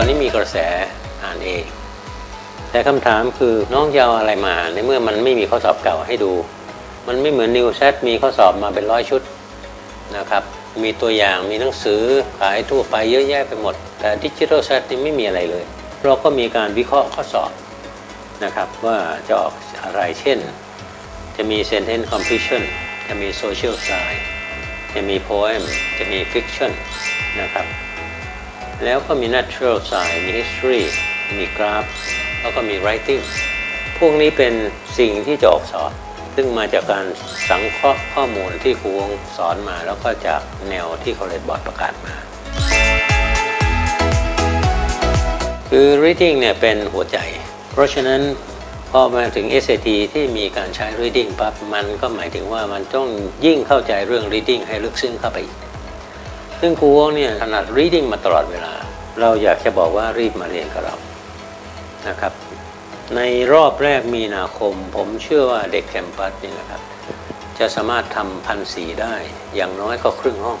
ตอนนี้มีกระแสอ่านเอง แต่คำถามคือน้องจะเอาอะไรมา ในเมื่อมันไม่มีข้อสอบเก่าให้ดู มันไม่เหมือนนิวเซตมีข้อสอบมาเป็นร้อยชุดนะครับ มีตัวอย่างมีหนังสือขายทั่วไปเยอะแยะไปหมด แต่ดิจิทัลเซตนี่ไม่มีอะไรเลย เราก็มีการวิเคราะห์ข้อสอบนะครับว่าจะออกอะไรเช่น จะมี sentence completion จะมี social science จะมี poem จะมี fiction นะครับ แล้วก็มี natural science มี history มี graph แล้วก็มี writing พวกนี้เป็นสิ่งที่จะออกสอบซึ่งมาจากการสังเคราะห์ข้อมูลที่ครูงสอนมา แล้วก็จากแนวที่ College Board ประกาศมา คือ reading เนี่ยเป็นหัวใจ เพราะฉะนั้นพอมาถึง SAT ที่มีการใช้ reading ปั๊บมันก็หมายถึงว่ามันต้องยิ่งเข้าใจเรื่อง reading ให้ลึกซึ้งเข้าไปอีก ซึ่งครูวงเนี่ยถนัด reading มาตลอดเวลา เราอยากจะบอกว่ารีบมาเรียนกับเรานะครับ ในรอบแรกมีนาคม ผมเชื่อว่าเด็กแคมปัสนี่นะครับ จะสามารถทำพันสีได้อย่างน้อยก็ครึ่งห้อง